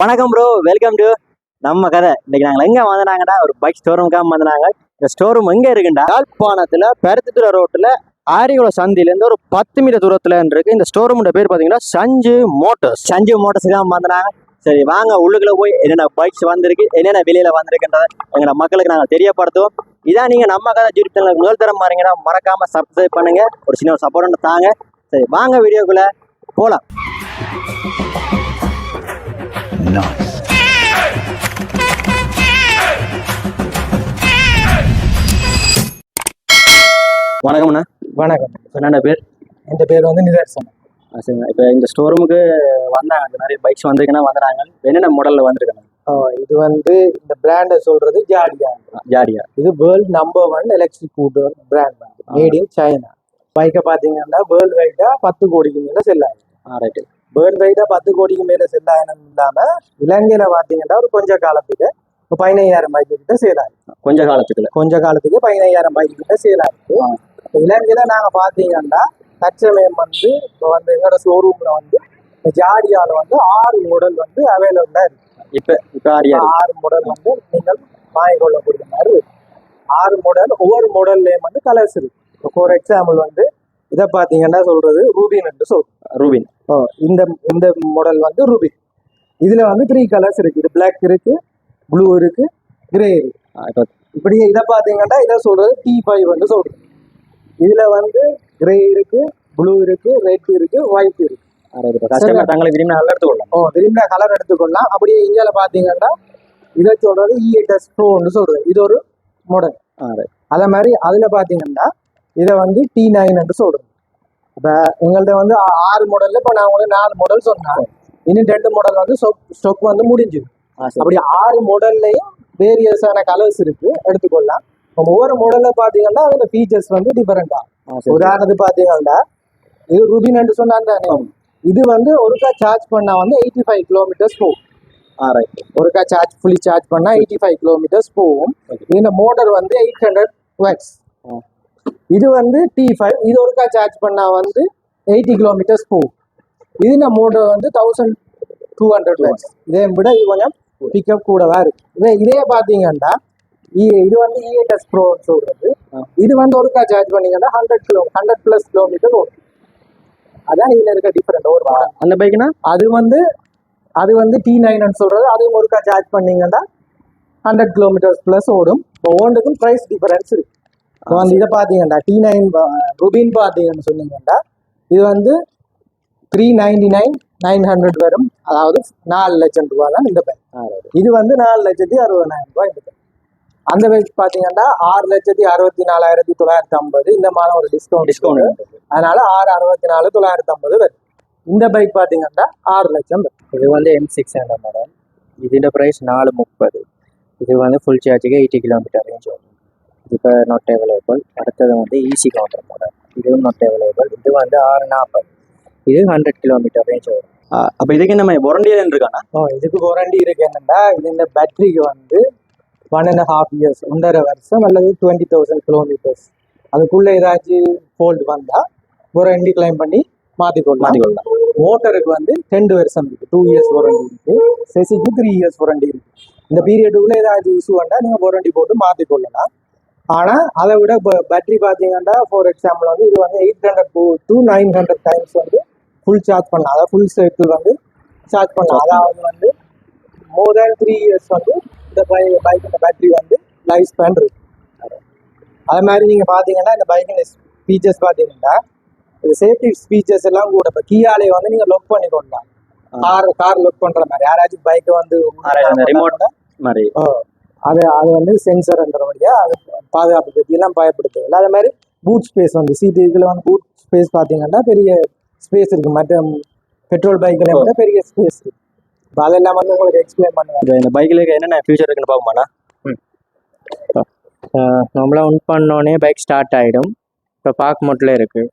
வணக்கம் bro welcome to நம்ம கதை. இன்னைக்கு நாங்கள் எங்கே வந்தாங்கன்னா ஒரு பைக் ஸ்டோரூமுக்காக வந்தாங்க இந்த ஸ்டோரூம் எங்கே இருக்குண்டா? யாழ்ப்பாணத்தில் பருத்தித்துறை ரோட்டில் ஆரிகுளம் சந்தியிலேருந்து ஒரு பத்து மீட்டர் தூரத்தில் இருக்கு. இந்த ஸ்டோரூமோட பேர் பார்த்தீங்கன்னா சஞ்சு மோட்டர்ஸ் சஞ்சு மோட்டர்ஸ் தான் வந்தாங்க சரி வாங்க உள்ளுக்குள்ள போய் என்னென்ன பைக்ஸ் வந்திருக்கு என்னென்ன வெளியில் வந்திருக்குன்றத எங்க மக்களுக்கு நாங்கள் தெரியப்படுத்துவோம். இதான் நீங்கள் நம்ம கதை யூடியூப் சேனலுக்கு முதல் தரம் பாருங்கன்னா மறக்காமல் சப்ஸ்கிரைப் பண்ணுங்கள் ஒரு சின்ன ஒரு சப்போர்ட் தாங்க. சரி வாங்க வீடியோக்குள்ளே போகலாம் போலாம் வணக்கம்ண்ணா வணக்கம். என்னோட பேர்? என் பேர் வந்து நிதர்சனம் ஆ, சரிங்க இப்போ இந்த ஸ்டோர் ரூமுக்கு வந்தாங்க நிறைய பைக்ஸ் வந்திருக்குன்னா வந்துறாங்க என்னென்ன மாடலில் வந்திருக்காங்க இது வந்து இந்த பிராண்டை சொல்றது ஜாடியா ஜாடியா இது world number one electric scooter brand made in China பைக்கை பார்த்தீங்கன்னா வேர்ல்டு வைடா பத்து கோடிக்கு மேல செல் ஆகும் ஆ ரைட்டு வேர்ல்டு வைடா பத்து கோடிக்கு மேல செல் ஆகணும் இல்லாம இலங்கையில பார்த்தீங்கன்னா ஒரு கொஞ்ச காலத்துக்கு பதினையாயிரம் பைக்கு கிட்ட சேல் ஆகுது கொஞ்ச காலத்துக்குள்ள. கொஞ்ச காலத்துக்கு பதினையாயிரம் பைக்கு கிட்ட சேல் இப்ப இலங்கையில நாங்க பாத்தீங்கன்னா தற்சமயம் வந்து இப்போ வந்து எங்களோட ஷோரூம்ல வந்து ஜாடியால வந்து ஆறு மாடல் வந்து அவைலபிளா இருக்கு. இப்போ இப்போ ஆறு மாடல் வந்து நீங்கள் வாங்கிக் கொள்ளக்கூடிய மாதிரி. ஆறு மாடல் ஒவ்வொரு மாடல்லையும் வந்து கலர்ஸ் இருக்கு. இப்போ ஃபார் எக்ஸாம்பிள் வந்து இதை பார்த்தீங்கன்னா சொல்றது ரூபின் என்று சொல்றோம். ரூபின். ஓ, இந்த இந்த மாடல் வந்து ரூபின் இதுல வந்து த்ரீ கலர்ஸ் இருக்கு. இது பிளாக் இருக்கு ப்ளூ இருக்கு கிரே இருக்கு. இப்போ இப்படி இதை பார்த்தீங்கன்னா இதை சொல்றது டி ஃபைவ் வந்து சொல்றது. இதுல வந்து கிரே இருக்கு ப்ளூ இருக்கு ரெட் இருக்கு ஒயிட் இருக்கு. கஸ்டமர் தங்களை விரும்பி நல்லா எடுத்துக்கொள்ளலாம். ஓ விரும்பின கலர் எடுத்துக்கொள்ளலாம். அப்படியே இந்தியாவில் பார்த்தீங்கன்னா இதை சொல்றது E இஎட்எஸ் ப்ரோன்னு சொல்றது. இது ஒரு மாடல் அதே மாதிரி அதில் பார்த்தீங்கன்னா இதை வந்து டி நைன் என்று சொல்றது. இப்போ எங்கள்கிட்ட வந்து ஆறு மாடல்ல இப்போ நான் உங்களுக்கு நாலு மாடல் சொன்னேன். இன்னும் ரெண்டு மாடல் வந்து ஸ்டொக் வந்து முடிஞ்சுது. சரி. அப்படி ஆறு மாடல்லையும் வேரியஸான கலர்ஸ் இருக்கு. எடுத்துக்கொள்ளலாம். இப்போ ஒவ்வொரு மாடல்ல பார்த்தீங்கன்னா அதில் ஃபீச்சர்ஸ் வந்து டிஃபரெண்டா உதாரணத்துக்கு பார்த்தீங்கன்னா இது ருபின் சொன்னாங்க. இது வந்து ஒருக்கா சார்ஜ் பண்ணா வந்து எயிட்டி ஃபைவ் கிலோமீட்டர்ஸ் போகும் ஒருக்கா சார்ஜ் ஃபுல்லி சார்ஜ் பண்ணா எயிட்டி ஃபைவ் கிலோமீட்டர்ஸ் போகும் இந்த மோட்டர் வந்து எயிட் ஹண்ட்ரட் வேக்ஸ். இது வந்து டி ஃபைவ் இது ஒருக்கா சார்ஜ் பண்ணா வந்து எயிட்டி கிலோமீட்டர்ஸ் போகும். இது இந்த மோட்டர் வந்து தௌசண்ட் டூ ஹண்ட்ரட் வேக்ஸ் இதே விட இது கொஞ்சம் பிக்கப் கூடவா இருக்கு. இதே இதே பார்த்தீங்கன்னா இது வந்து E இஏஎஸ் ப்ரோ சொல்றது. இது வந்து ஒருக்கா சார்ஜ் பண்ணீங்கன்னா hundred kilo hundred plus kilometre ஓடும். அதான் இதுல இருக்க டிஃபரெண்ட் ஒரு அந்த பைக்னா அது வந்து அது வந்து டி நைன் சொல்றது. அதுவும் ஒருக்கா சார்ஜ் பண்ணீங்கன்னா ஹண்ட்ரட் கிலோமீட்டர்ஸ் ப்ளஸ் ஓடும். இப்போ ஒவ்வொன்றுக்கும் ப்ரைஸ் டிஃபரன்ஸ் இருக்கு. இப்போ வந்து இதை பார்த்தீங்கன்னா டி நைன் ருபின் பார்த்தீங்கன்னு சொன்னீங்கன்னா இது வந்து three ninety nine nine hundred வரும். அதாவது நாலு லட்சம் ரூபாய் தான் இந்த பைக் இது வந்து நாலு லட்சத்தி அறுபதாயிரம் ரூபாய் இந்த பைக் அந்த பைக் பார்த்தீங்கன்னா ஆறு லட்சத்தி அறுபத்தி நாலாயிரத்தி தொள்ளாயிரத்தி ஐம்பது இந்த மாதிரி ஒரு டிஸ்கவுண்ட் டிஸ்கவுண்ட் அதனால ஆறு அறுபத்தி நாலு தொள்ளாயிரத்தி ஐம்பது வரும். இந்த பைக் பார்த்தீங்கன்னா ஆறு லட்சம் இது வந்து எம் சிக்ஸ் ஹண்ட்ரட் மாடல் இதோட ப்ரைஸ் நாலு முப்பது. இது வந்து ஃபுல் சார்ஜுக்கு எயிட்டி கிலோமீட்டர் ரேஞ்ச் வரும். இப்போ நாட் அவைலபிள் அடுத்தது வந்து ஈஸி கவுண்டர் மாடல் இதுவும் நாட் அவைலபிள் இது வந்து ஆறு நாற்பது இது ஹண்ட்ரட் கிலோமீட்டர் ரேஞ்ச் வரும். அப்போ இதுக்கு நம்ம வாரண்டியில் இருக்கானா ஓ இதுக்கு வாரண்டி இருக்கு என்னன்னா இது இந்த பேட்டரிக்கு வந்து ஒன் அண்ட் ஹாஃப் இயர்ஸ் ஒன்றரை வருஷம் அல்லது டுவெண்ட்டி தௌசண்ட் கிலோமீட்டர்ஸ் அதுக்குள்ள ஏதாச்சும் ஃபோல்ட் வந்தா வாரண்டி கிளைம் பண்ணி மாத்திக்கொள்ளலாம். மாற்றிக்கொள்ளலாம் மோட்டருக்கு வந்து ரெண்டு வருஷம் இருக்கு. டூ இயர்ஸ் வாரண்டி இருக்கு. செசிக்கு த்ரீ இயர்ஸ் வாரண்டி இருக்கு. இந்த பீரியடுக்குள்ள ஏதாச்சும் இஷ்யூ வந்தா நீங்க வாரண்டி போட்டு மாத்திக்கொள்ளலாம். ஆனா அதை விட பேட்டரி பாத்தீங்கன்னா ஃபார் எக்ஸாம்பிள் வந்து இது வந்து eight hundred to nine hundred times வந்து ஃபுல் சார்ஜ் பண்ணலாம். அதாவது ஃபுல் சைக்கிள் வந்து சார்ஜ் பண்ணலாம். அதாவது வந்து மோர் தேன் த்ரீ இயர்ஸ் வந்து இந்த பைக் இந்த பேட்டரி வந்து லைஃப் ஸ்பேன் இருக்கு அதே மாதிரி நீங்க பாத்தீங்கன்னா இந்த பைக்கின் ஃபீச்சர்ஸ் பாத்தீங்கன்னா இது சேஃப்டி ஃபீச்சர்ஸ் எல்லாம் கூட இப்போ கியாலே வந்து நீங்க லொக் பண்ணி கொள்ளலாம். கார் கார் லொக் பண்ற மாதிரி. யாராச்சும் பைக்கை வந்து remote மாதிரி. அது அது வந்து சென்சர்ன்றபடியா அது பாதுகாப்பு பற்றி எல்லாம் பயப்படுத்து இல்லை அதே மாதிரி பூட் ஸ்பேஸ் வந்து சீட்டு இதில் வந்து பூட் ஸ்பேஸ் பார்த்தீங்கன்னா பெரிய ஸ்பேஸ் இருக்கு. மற்ற பெட்ரோல் பைக்கில் விட பெரிய ஸ்பேஸ் இருக்கு. இப்போ அதெல்லாம் வந்து உங்களுக்கு எக்ஸ்பிளைன் பண்ணுவேன். இந்த- பைக்கில் என்னென்ன ஃபியூச்சர் இருக்குன்னு பார்ப்போமாண்ணா நம்மளாம் ஒன் பண்ணோடனே பைக் ஸ்டார்ட் ஆகிடும் இப்போ பார்க் மோட்டில் இருக்குது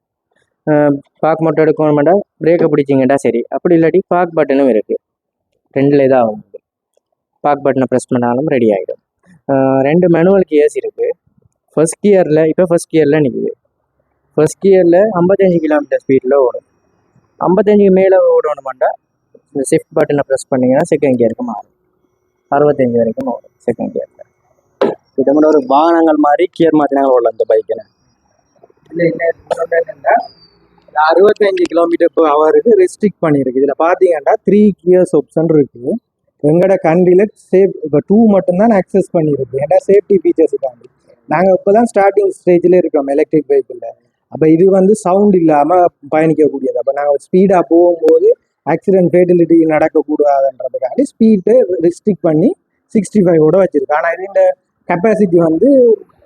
பார்க் மோட்டை எடுக்கணுமெண்டா பிரேக்கை பிடிச்சிங்கடா சரி. அப்படி இல்லாட்டி பார்க் பட்டனும் இருக்குது ரெண்டில் தான் ஆகும் பார்க் பட்டனை ப்ரெஸ் பண்ணாலும் ரெடி ஆகிடும் ரெண்டு மேனுவல் கியர்ஸ் இருக்குது ஃபர்ஸ்ட் கியரில் இப்போ ஃபர்ஸ்ட் கியரில் நிற்குது ஃபர்ஸ்ட் கியரில் ஐம்பத்தஞ்சு கிலோமீட்டர் ஸ்பீடில் ஓடும். ஐம்பத்தஞ்சுக்கு மேலே ஓடணுமாண்டா இந்த ஷிஃப்ட் பட்டனை ப்ரெஸ் பண்ணிங்கன்னா செகண்ட் கியருக்கு மாறும். அறுபத்தஞ்சு வரைக்கும் ஓடும் செகண்ட் கியரில் இதை மாதிரி ஒரு வாகனங்கள் மாதிரி கியர் மாத்தினாங்க உள்ள இந்த பைக்கில் அறுபத்தஞ்சு கிலோமீட்டர் இப்போ அவருக்கு ரெஸ்ட்ரிக்ட் பண்ணியிருக்கு. இதில் பார்த்தீங்கன்னா த்ரீ கியர்ஸ் ஆப்ஷன் இருக்குது எங்களோட கண்ட்ரியில் சேஃப் இப்போ டூ மட்டும்தான் அக்சஸ் பண்ணியிருக்கு ஏன்னா சேஃப்டி ஃபீச்சர்ஸுக்காண்டி நாங்கள் இப்போ தான் ஸ்டார்டிங் ஸ்டேஜில் இருக்கோம் எலக்ட்ரிக் வெஹிக்கிளில் அப்போ இது வந்து சவுண்ட் இல்லாமல் பயணிக்கக்கூடியது. அப்போ நாங்கள் ஸ்பீடாக போகும்போது ஆக்சிடென்ட் ஃபேட்டிலிட்டி நடக்கக்கூடாதுன்றதுக்காண்டி ஸ்பீட்டை ரெஸ்ட்ரிக்ட் பண்ணி சிக்ஸ்டி ஃபைவோட வச்சுருக்கோம். ஆனால் இது இந்த கெப்பாசிட்டி வந்து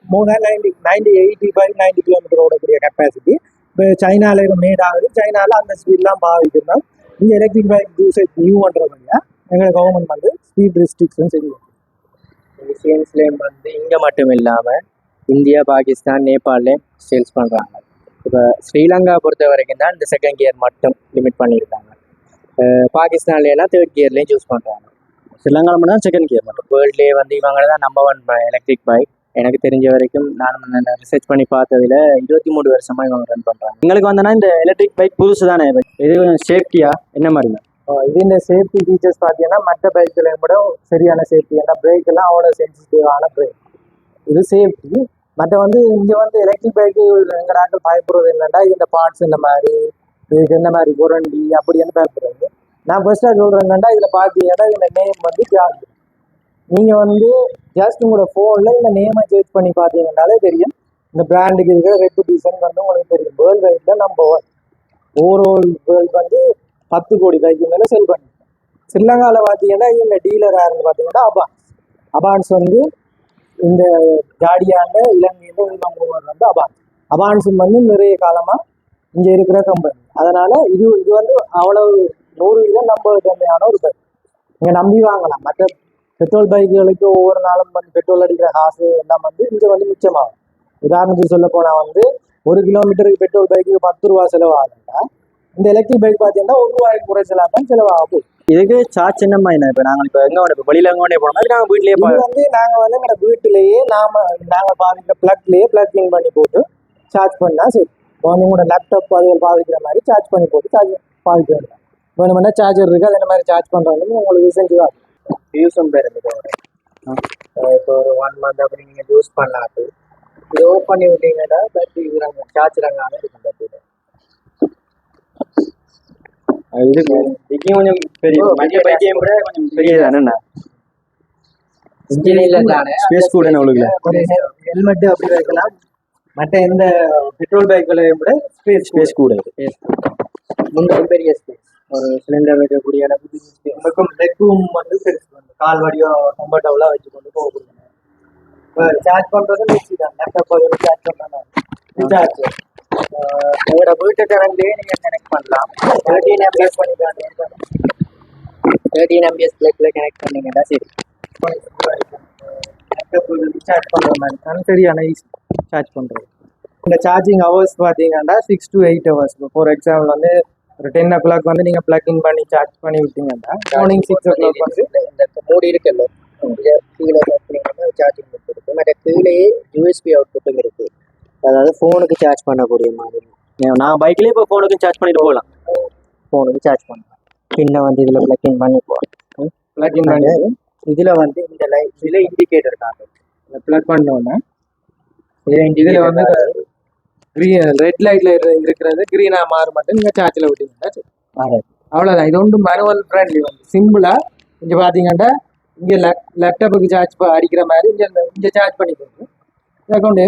more than ninety ninety eighty five ninety kilometre ஓடக்கூடிய கெப்பாசிட்டி இப்போ சைனாவில் மேட் ஆகுது. சைனாவில் அந்த ஸ்பீட்லாம் பாவிக்கிறோம். இந்த எலக்ட்ரிக் பைக் யூசேஜ் நியூ பண்ணுறவங்க எங்கள் கவர்மெண்ட் வந்து ஸ்பீட் ரெஸ்ட்ரிக்ஷன் செய்யும் மிஷின்ஸ்லேயும் வந்து இங்கே மட்டும் இல்லாமல் இந்தியா பாகிஸ்தான் நேபாள்லேயும் சேல்ஸ் பண்ணுறாங்க இப்போ ஸ்ரீலங்கா பொறுத்த வரைக்கும் தான் இந்த செகண்ட் கியர் மட்டும் லிமிட் பண்ணியிருக்காங்க. பாகிஸ்தான்லாம் தேர்ட் கியர்லேயும் சூஸ் பண்ணுறாங்க ஸ்ரீலங்காவில் மட்டும் தான் செகண்ட் கியர் மட்டும். வேர்ல்ட்லேயே வந்து இவங்க தான் நம்பர் ஒன் எலக்ட்ரிக் பைக் எனக்கு தெரிஞ்ச வரைக்கும் நான் ரிசர்ச் பண்ணி பார்த்ததுல இருபத்தி மூணு வருஷமா இவங்க ரன் பண்ணுறாங்க எங்களுக்கு வந்தனா இந்த எலக்ட்ரிக் பைக் புதுசு தானே இது கொஞ்சம் சேஃப்டியா என்ன மாதிரி? இதே இந்த சேஃப்டி ஃபீச்சர்ஸ் பார்த்தீங்கன்னா மற்ற பைக்கில் கூட சரியான சேஃப்டி ஏன்னா பிரேக் எல்லாம் அவ்வளோ சென்சிட்டிவான பிரேக் இது சேஃப்டி மற்ற வந்து இங்கே வந்து எலக்ட்ரிக் பைக்கு எங்கள் நாட்டில் பயப்படுறது என்னென்னா இந்த பார்ட்ஸ் இந்த மாதிரி இதுக்கு என்ன மாதிரி உரண்டி அப்படி என்ன பயப்படுறது. நான் ஃபர்ஸ்ட்டாக சொல்கிறேன் என்னன்னா இதில் பார்த்தீங்கன்னா இந்த நேம் வந்து ஜார்ஜ் நீங்கள் வந்து ஜஸ்ட் உங்களோட ஃபோனில் இந்த நேமை சேஞ்ச் பண்ணி பார்த்தீங்கன்னாலே தெரியும். இந்த பிராண்டுக்கு இருக்கிற ரெப்புடேஷன் வந்து உங்களுக்கு தெரியும். வேர்ல்டு வைடில் நம்ம ஓவரால் வேர்ல்டு வந்து பத்து கோடி பைக்கு மேலே செல் பண்ணி. ஸ்ரீலங்காவில் பார்த்தீங்கன்னா இவங்க டீலர் இருந்து பார்த்தீங்கன்னா அபான்ஸ் அபான்ஸ் வந்து இந்த ஜாடியான இலங்கையில் மூவர் வந்து அபான்ஸ் அபான்ஸ் வந்து நிறைய காலமாக இங்கே இருக்கிற கம்பெனி அதனால இது இது வந்து அவ்வளவு நூறு இல்லை நம்ப தன்மையான ஒரு பைக் நீங்கள் நம்பி வாங்கலாம். மற்ற பெட்ரோல் பைக்குகளுக்கு ஒவ்வொரு நாளும் வந்து பெட்ரோல் அடிக்கிற காசு எல்லாம் வந்து இங்கே வந்து மிச்சமாகும். உதாரணத்துக்கு சொல்ல போனால் வந்து ஒரு கிலோமீட்டருக்கு பெட்ரோல் பைக்கு பத்து ரூபா செலவாகுதுன்னா இந்த எலக்ட்ரிக் பைக் பார்த்தீங்கன்னா ஒரு ரூபாய்க்கு குறைச்சலாக தான் செலவாகும். இதுக்கு சார்ஜ் என்ன மாதிரி இப்போ நாங்கள் இப்போ எங்கே இப்போ வெளியில் எங்கே போனோம் நாங்கள் வீட்லயே இது வந்து நாங்க வந்து எங்களோட வீட்டிலேயே நாம நாங்க பாவிக்கிற பிளக்லயே பிளக்கிங் பண்ணி போட்டு சார்ஜ் பண்ணா சரி. இப்போ வந்து உங்களோட லேப்டாப் அதுகள் பாவிக்கிற மாதிரி சார்ஜ் பண்ணி போட்டு சார்ஜ் வேண்டாம் வேணுமெண்டா சார்ஜர் இருக்கு அதே மாதிரி சார்ஜ் பண்றாங்க உங்களுக்கு செஞ்சு யூஸும் பேர் இருக்குது இப்போ ஒரு ஒன் மந்த் அப்படி நீங்கள் யூஸ் பண்ணாது இது ஓப்பன் பண்ணி விட்டீங்கன்னா பேட்டரி இருக்கிறாங்க சார்ஜ் ரங்கான இருக்கும் பேட்டரி இது இதுக்கும் கொஞ்சம் பெரிய மற்ற பைக்கையும் கூட கொஞ்சம் பெரிய தானே இன்ஜினில் தானே? ஸ்பேஸ் கூட உங்களுக்கு? ஹெல்மெட் அப்படி வைக்கலாம். மற்ற எந்த பெட்ரோல் பைக்களையும் விட ஸ்பேஸ் ஸ்பேஸ் கூட முன்னாடி பெரிய ஸ்பேஸ் ஒரு சிலிண்டர் வைக்கக்கூடிய அளவுக்கு. நமக்கும் லெக்கும் வந்து கால் வடிவம் கம்ஃபர்டபுளாக வச்சு கொண்டு போக சார்ஜ் பண்ணுறது ஈஸி தான். லேப்டாப் சார்ஜ் பண்ணுறாங்க ரீசார்ஜ் உங்களோட வீட்டு கரண்ட்லேயே நீங்கள் கனெக்ட் பண்ணலாம் தேர்ட்டின் எம்பிஎஸ் பண்ணிக்கலாம் தேர்ட்டின் எம்பிஎஸ் பிளக்கில் கனெக்ட் பண்ணீங்கன்னா சரி சார்ஜ் பண்ணுற மாதிரி தான் சரியான ஈஸி சார்ஜ் பண்ணுறது இந்த சார்ஜிங் ஹவர்ஸ் பார்த்தீங்கன்னா six to eight hours for example வந்து ஒரு டென் ஓ கிளாக் வந்து நீங்கள் பிளக் இன் பண்ணி சார்ஜ் பண்ணி விட்டீங்கன்னா மார்னிங் சிக்ஸ் ஓ கிளாக் வந்து இந்த மூடி இருக்குல்ல கீழே சார்ஜிங் போட்டு இருக்கு மற்ற கீழே யூஎஸ்பி அவுட்புட்டும் இருக்கு அதாவது ஃபோனுக்கு சார்ஜ் பண்ணக்கூடிய மாதிரி. நான் பைக்லேயே இப்போ ஃபோனுக்கும் சார்ஜ் பண்ணிட்டு போகலாம். ஃபோனுக்கு சார்ஜ் பண்ணலாம். பின்ன வந்து இதில் பிளக் இன் பண்ணி போகலாம். பிளக் இன் பண்ணி. இதில் வந்து இந்த லைட் இதில் இண்டிகேட்டர் காட்டும் பிளக் பண்ணோன்னே இதில் இதில் இண்டிகேட்டர் வந்து க்ரீன் ரெட் லைட்ல இருக்கிறது க்ரீனா மாற மட்டும் நீங்க சார்ஜ்ல விட்டீங்கன்னா சரி. அவ்வளவுதான். இது ஒன்றும் மேனுவல் ஃப்ரெண்ட்லி வந்து. சிம்பிளா இங்க பாத்தீங்கன்னா இங்க லேப்டாப்புக்கு சார்ஜ் அடிக்கிற மாதிரி இங்க இங்க சார்ஜ் பண்ணிக்கோங்க. இதை கொண்டு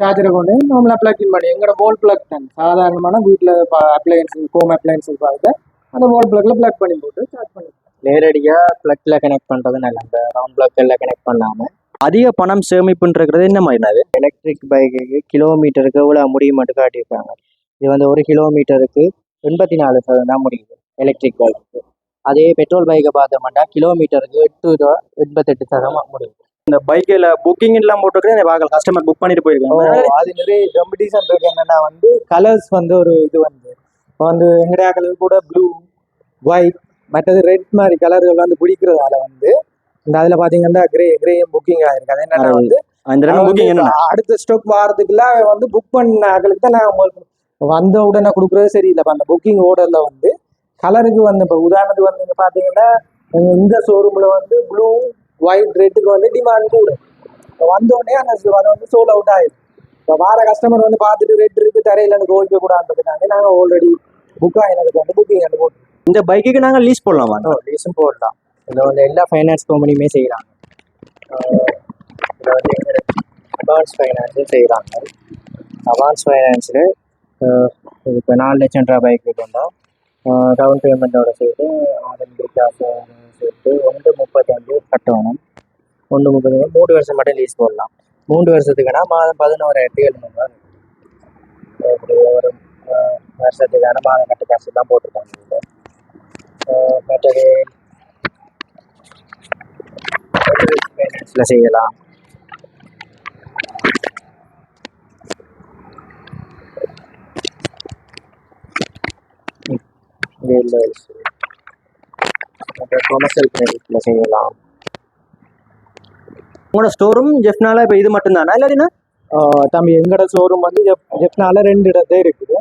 சார்ஜரை கொண்டு நார்மலா பிளக் இன் பண்ணி எங்களோட வால் பிளக் தான். சாதாரணமான வீட்டில் அப்ளையன்ஸ் ஹோம் அப்ளையன்ஸ் பார்த்து அந்த வால் பிளக்ல பிளக் பண்ணி போட்டு சார்ஜ் பண்ணி நேரடியாக ப்ளக்ல கனெக்ட் பண்ணுறது நல்ல இந்த ரவுண்ட் ப்ளக்கில் கனெக்ட் பண்ணாமல் அதிக பணம் சேமிப்புன்றது என்ன மாதிரி அது எலக்ட்ரிக் பைக்குக்கு கிலோமீட்டருக்கு எவ்வளோ முடியும் மட்டும் காட்டியிருக்காங்க? இது வந்து ஒரு கிலோமீட்டருக்கு எண்பத்தி நாலு சதவீதம் தான் முடியுது எலக்ட்ரிக் பைக்குக்கு அதே பெட்ரோல் பைக்கை பார்த்தோம்னா கிலோமீட்டருக்கு எட்டு ரூபா எண்பத்தெட்டு சதவீதம் முடியுது. இந்த பைக்கில் புக்கிங் எல்லாம் போட்டுருக்கேன் பார்க்கலாம் கஸ்டமர் புக் பண்ணிட்டு போயிருக்காங்க. அது நிறைய காம்படிஷன் இருக்கு. என்னன்னா வந்து கலர்ஸ் வந்து ஒரு இது வந்து இப்போ வந்து எங்கடையா கலர் கூட ப்ளூ ஒயிட் மற்றது ரெட் மாதிரி கலர்கள் வந்து பிடிக்கிறதால வந்து இந்த அதுல பாத்தீங்கன்னா கிரே கிரேயும் புக்கிங் ஆயிருக்கு அது என்னன்னா வந்து அடுத்த ஸ்டாக் வாரத்துக்குள்ள வந்து புக் பண்ண ஆகளுக்கு தான் நான் உங்களுக்கு வந்த உடனே கொடுக்குறது சரியில்லை. இப்ப அந்த புக்கிங் ஓர்டர்ல வந்து கலருக்கு வந்து இப்போ உதாரணத்துக்கு வந்து நீங்க பாத்தீங்கன்னா எங்க இந்த ஷோரூம்ல வந்து ப்ளூ ஒயிட் ரெட்டுக்கு வந்து டிமாண்ட் கூட. இப்போ வந்த உடனே அந்த அது வந்து சோல் அவுட் ஆயிடுது இப்போ வார கஸ்டமர் வந்து பார்த்துட்டு ரெட் இருக்கு தரையில எனக்கு ஓய்க்க கூடாதுன்றதுக்காக நாங்கள் ஆல்ரெடி புக் ஆகினதுக்கு வந்து புக்கிங் வந்து போட்டு இந்த பைக்குக்கு நாங்க லீஸ் போடலாமா? லீஸும் போடலாம். இதில் வந்து எல்லா ஃபைனான்ஸ் கம்பெனியுமே செய்கிறாங்க இதில் வந்து அட்வான்ஸ் ஃபைனான்ஸும் செய்கிறாங்க அட்வான்ஸ் ஃபைனான்ஸில் இப்போ நாலு லட்சம் ரூபா பைக்கு கொண்டா டவுன் பேமெண்ட்டோட சேர்த்து ஆரம்பி காசு சேர்த்து ஒன்று முப்பத்தஞ்சு கட்டணும். ஒன்று முப்பத்தஞ்சு மூணு வருஷம் மட்டும் லீஸ் போடலாம். மூன்று வருஷத்துக்குனா மாதம் பதினோராயிரத்தி எழுநூறுவா இப்படி ஒரு வருஷத்துக்கான மாதம் கட்டு காசு தான் போட்டிருக்காங்க இதில் மற்றது செய்யலாம். வேல்ஸ் கொமர்ஷியல் கிரெடிட்டில் செய்யலாம் உங்களோட ஸ்டோரும் ஜெஃப்னால இப்போ இது மட்டும்தானா? இல்லாட்டினா தம்பி எங்கட ஷோரூம் வந்து ஜெஃப்னால ரெண்டு இடத்தே இருக்குது.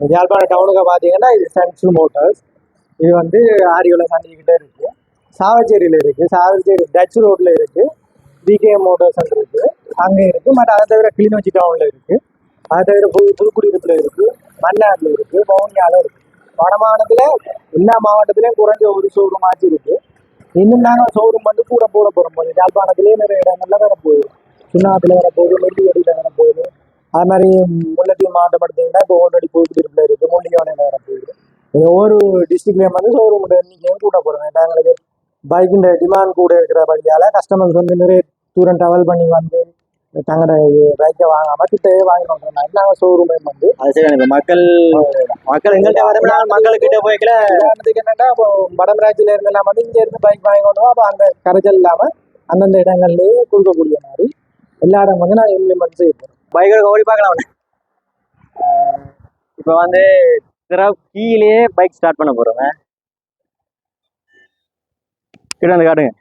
யாழ்ப்பாணம் டவுனுக்கு பார்த்தீங்கன்னா இது சன்சு மோட்டார்ஸ் இது வந்து ஆரியோல சண்டிகிட்ட இருக்கு. சாவச்சேரியில் இருக்கு. சாவச்சேரி டச் ரோட்ல இருக்கு. பிகே மோட்டார்ஸ் இருக்கு. அங்கே இருக்கு. மற்ற அதை தவிர கிளிநொச்சி டவுன்ல இருக்கு. அதை தவிர புது புதுக்குடியிருப்பில் இருக்கு. மன்னாரில் இருக்கு. வவுனியால இருக்கு. வடமாநிலத்துல எல்லா மாவட்டத்திலயும் குறைஞ்ச ஒரு ஷோரூம் ஆச்சு இருக்கு. இன்னும் நாங்கள் ஷோரூம் வந்து கூட போட போறோம். போது யாழ்ப்பாணத்திலேயே நிறைய இடங்கள்ல வேற போகுது. சுண்ணாத்துல வர போகுது நெல்லியடியில் வர போகுது. அது மாதிரி முல்லைத்தீவு மாவட்டம் எடுத்தீங்கன்னா இப்போ ஆல்ரெடி புதுக்குடியிருப்புல இருக்கு. முள்ளியோனையில் வர போகுது. ஒவ்வொரு டிஸ்ட்ரிக்ட்லயும் வந்து ஷோரூம் எண்ணிக்கையும் கூட போகிறோம் எங்களுக்கு பைக்கின் டிமாண்ட் கூட இருக்கிற பகுதியால கஸ்டமர்ஸ் வந்து நிறைய தூரம் ட்ராவல் பண்ணி வந்து தங்களோட பைக்கை வாங்காம கிட்டே வாங்கி கொண்டு மாதிரி நாங்கள் ஷோரூமே வந்து. அது சரி மக்கள் மக்கள் எங்கள்கிட்ட வரமுன்னா மக்கள்கிட்ட போய்க்கல. உதாரணத்துக்கு என்னன்னா இப்போ வடமராட்சியில இருந்து எல்லாம் வந்து இங்க இருந்து பைக் வாங்கி கொண்டு அப்போ அந்த கரைச்சல் இல்லாம அந்தந்த இடங்கள்லயே கொடுக்கக்கூடிய மாதிரி எல்லா இடம் வந்து நான் இம்ப்ளிமெண்ட் செய்ய போறோம் பைக்கோட ஓடி பார்க்கலாம் இப்போ வந்து கீழே பைக் ஸ்டார்ட் பண்ண போறோங்க கிட்ட வந்து காட்டுங்க.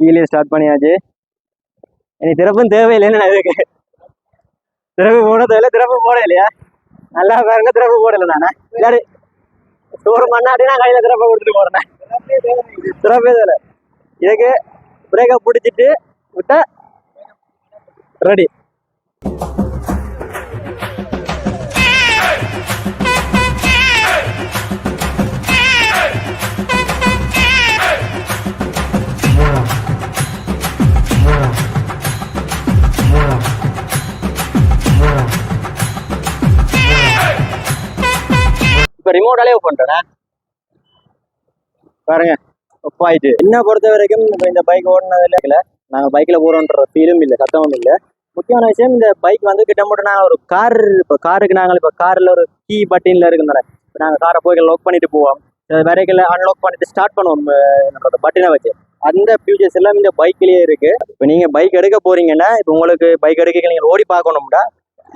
கீழே ஸ்டார்ட் பண்ணியாச்சு. இனி திறப்பும் தேவையில்லைன்னு நான் இருக்கு திறப்பு போட இல்லை திறப்பு போட இல்லையா? நல்லா பாருங்க திறப்பு போடல நானே. சரி ஒரு மண்ணாட்டினா நான் கையில திறப்பை கொடுத்துட்டு போறேன். திறப்பே தேவை இதுக்கு பிரேக்கப் பிடிச்சிட்டு விட்டா ரெடி ரிமோட்டாலே ஆஃப் பாருங்க ஒப்பாயிட்டு ஆயிட்டு. என்ன பொறுத்த வரைக்கும் இப்போ இந்த பைக் ஓடினதுல இல்லை. நாங்கள் பைக்கில் போகிறோன்ற ஃபீலும் இல்லை சத்தமும் இல்லை. முக்கியமான விஷயம் இந்த பைக் வந்து கிட்டத்தட்ட நாங்கள் ஒரு கார் இப்போ காருக்கு நாங்கள் இப்போ காரில் ஒரு கீ பட்டினில் இருக்குந்தானே இப்போ நாங்கள் காரை போய் லாக் பண்ணிட்டு போவோம். வேறைகளை அன்லாக் பண்ணிட்டு ஸ்டார்ட் பண்ணுவோம் என்னோட பட்டினை வச்சு. அந்த ஃபியூச்சர்ஸ் எல்லாம் இந்த பைக்லேயே இருக்கு. இப்போ நீங்கள் பைக் எடுக்க போறீங்கன்னா இப்போ உங்களுக்கு பைக் எடுக்க நீங்கள் ஓடி பார்க்கணும்னா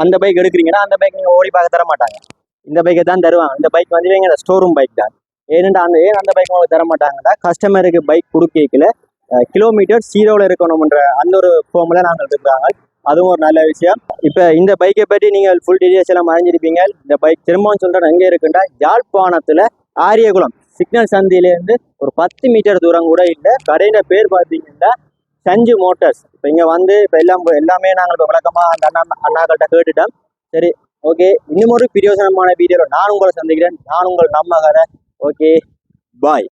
அந்த பைக் எடுக்கிறீங்கன்னா அந்த பைக் நீங்கள் ஓடி பார்க்க தர மாட்டாங்க. இந்த பைக்கை தான் தருவாங்க. இந்த பைக் வந்து எங்க ஸ்டோர் ரூம் பைக் தான். ஏனென்றா அந்த ஏன் அந்த பைக் உங்களுக்கு தர மாட்டாங்கன்னா கஸ்டமருக்கு பைக் கொடுக்கல கிலோமீட்டர் ஜீரோவில் இருக்கணும்ன்ற அந்த ஒரு ஃபார்மில் நாங்கள் இருக்கிறாங்க அதுவும் ஒரு நல்ல விஷயம். இப்போ இந்த பைக்கை பற்றி நீங்கள் ஃபுல் டீடைல்ஸ் எல்லாம் அறிஞ்சிருப்பீங்க. இந்த பைக் திரும்பவும் சொல்கிறேன் எங்கே இருக்குன்னா யாழ்ப்பாணத்தில் ஆரியகுளம். சிக்னல் சந்தியிலேருந்து ஒரு பத்து மீட்டர் தூரம் கூட இல்லை. கடையில பேர் பார்த்தீங்கன்னா சஞ்சு மோட்டார்ஸ் இப்போ இங்கே வந்து இப்போ எல்லாம் எல்லாமே நாங்கள் இப்போ வழக்கமாக அந்த அண்ணா அண்ணாக்கள்கிட்ட கேட்டுட்டோம். சரி ஓகே இன்னும் ஒரு பிரியோசனமான வீடியோ நான் உங்களை சந்திக்கிறேன். நான் உங்கள் நம்ம ஓகே பாய்